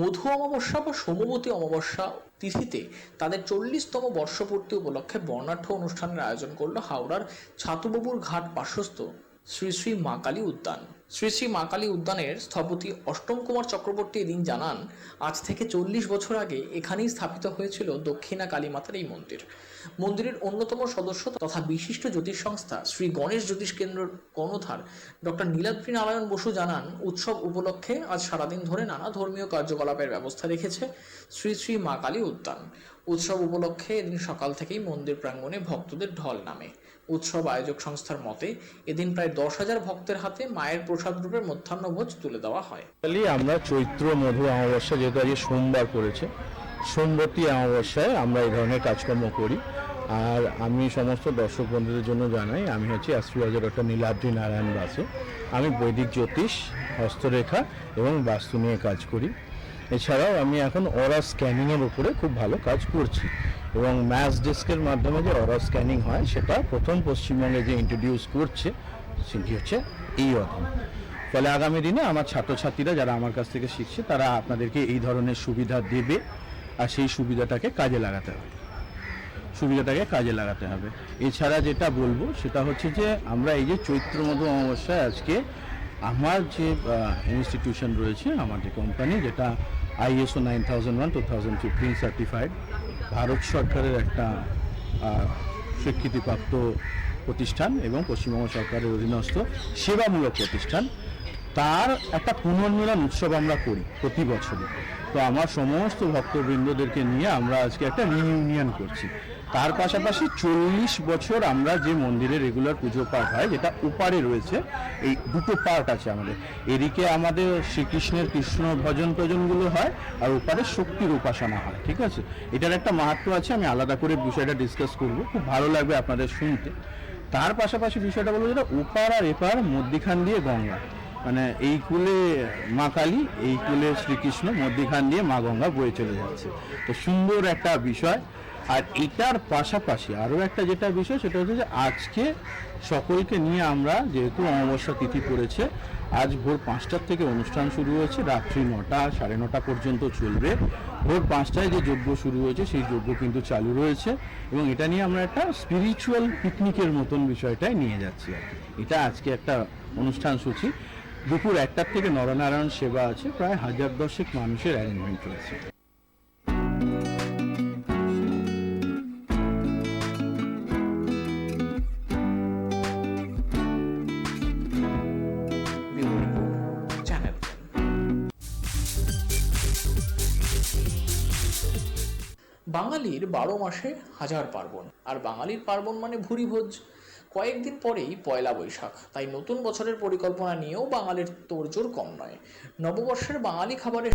মধু অমাবস্যা বা সোমবতী অমাবস্যা তিথিতে তাদের চল্লিশতম বর্ষপূর্তি উপলক্ষে বর্ণাঢ্য অনুষ্ঠানের আয়োজন করল হাওড়ার ছাতুবাবুর ঘাট পার্শ্বস্থ শ্রী শ্রী মা কালী উদ্যান। শ্রী শ্রী মা কালী উদ্যানের স্থপতি অষ্টম কুমার চক্রবর্তী এদিন জানান, আজ থেকে চল্লিশ বছর আগে এখানেই স্থাপিত হয়েছিল দক্ষিণা কালী মাতার এই মন্দির। মন্দিরের অন্যতম সদস্য তথা বিশিষ্ট জ্যোতিষ সংস্থা শ্রী গণেশ জ্যোতিষ কেন্দ্রের কর্ণধার ডক্টর নীলাদ্রি নারায়ণ বসু জানান, উৎসব উপলক্ষে আজ সারাদিন ধরে নানা ধর্মীয় কার্যকলাপের ব্যবস্থা রেখেছে শ্রী শ্রী মা কালী উদ্যান। উৎসব উপলক্ষে এদিন সকাল থেকেই মন্দির প্রাঙ্গণে ভক্তদের ঢল নামে। উৎসব আয়োজক সংস্থার মতে, এদিন প্রায় দশ হাজার ভক্তের হাতে মায়ের প্রসাদ রূপে মধ্যাহ্নভোজ তুলে দেওয়া হয়। অ্যাকচুয়ালি আমরা চৈত্র মধু অমাবস্যা যেহেতু আজকে সোমবার পড়েছে, সোমবতী অমাবস্যায় আমরা এই ধরনের কাজকর্ম করি। আর আমি সমস্ত দর্শক বন্ধুদের জন্য জানাই, আমি হচ্ছে অ্যাস্ট্রোলজার ডক্টর নীলাদ্রি নারায়ণ বাসু। আমি বৈদিক জ্যোতিষ, হস্তরেখা এবং বাস্তু নিয়ে কাজ করি। এছাড়াও আমি এখন অরা স্ক্যানিংয়ের উপরে খুব ভালো কাজ করছি। এবং ম্যাচ ডেস্কের মাধ্যমে যে অরা স্ক্যানিং হয়, সেটা প্রথম পশ্চিমবঙ্গে যে ইন্ট্রোডিউস করছে, সেটি হচ্ছে এই অধম ফলে আগামী দিনে আমার ছাত্রছাত্রীরা যারা আমার কাছ থেকে শিখছে, তারা আপনাদেরকে এই ধরনের সুবিধা দেবে আর সেই সুবিধাটাকে কাজে লাগাতে হবে। সুবিধাটাকে কাজে লাগাতে হবে। এছাড়া যেটা বলব, সেটা হচ্ছে যে আমরা এই যে চৈত্র মধু অমাবস্যায় আজকে আমার যে ইনস্টিটিউশন রয়েছে, আমার যে কোম্পানি যেটা ISO nine thousand one two thousand fifteen certified Bharat সরকারের একটা স্বীকৃতিপ্রাপ্ত প্রতিষ্ঠান এবং পশ্চিমবঙ্গ সরকারের অধীনস্থ সেবামূলক প্রতিষ্ঠান। তার একটা পুনর্মিলন উৎসব আমরা করি প্রতি বছরই। তো আমার সমস্ত ভক্তবৃন্দদেরকে নিয়ে আমরা আজকে একটা রিইউনিয়ন করছি। তার পাশাপাশি চল্লিশ বছর আমরা যে মন্দিরে রেগুলার পুজো পাঠ হয়, যেটা ওপারে রয়েছে, এই দুটো পার্ট আছে আমাদের। এদিকে আমাদের শ্রীকৃষ্ণের কৃষ্ণ ভজন টজনগুলো হয়, আর ওপারে শক্তির উপাসনা হয়, ঠিক আছে? এটার একটা মাহাত্ম আছে, আমি আলাদা করে বিষয়টা ডিসকাস করব। খুব ভালো লাগবে আপনাদের শুনতে। তার পাশাপাশি বিষয়টা বলব যেটা ওপার আর এপার মধ্যিখান দিয়ে গঙ্গা। মানে এই কুলে মা কালী, এই কুলে শ্রীকৃষ্ণ মধ্যিখান দিয়ে মা গঙ্গা বয়ে চলে যাচ্ছে। তো সুন্দর একটা বিষয়। আর এটার পাশাপাশি আরও একটা যেটা বিষয়, সেটা হচ্ছে যে আজকে সকলকে নিয়ে আমরা যেহেতু অমাবস্যা তিথি পড়েছে, আজ ভোর পাঁচটার থেকে অনুষ্ঠান শুরু হয়েছে। রাত্রি নটা, সাড়ে নটা পর্যন্ত চলবে। ভোর পাঁচটায় যে যজ্ঞ শুরু হয়েছে, সেই যজ্ঞ কিন্তু চালু রয়েছে। এবং এটা নিয়ে আমরা একটা স্পিরিচুয়াল পিকনিকের মতন বিষয়টাই নিয়ে যাচ্ছি আর এটা আজকে একটা অনুষ্ঠান সূচি। দুপুর একটার থেকে নরনারায়ণ সেবা আছে, প্রায় হাজার দশেক মানুষের অ্যারেঞ্জমেন্ট রয়েছে। বাঙালির বারো মাসে হাজার পার্বণ, আর বাঙালির পার্বণ মানে ভুরি ভোজ কয়েকদিন পরেই পয়লা বৈশাখ। তাই নতুন বছরের পরিকল্পনা নিয়েও বাঙালির তোড়জোড় কম নয়। নববর্ষের বাঙালি খাবারের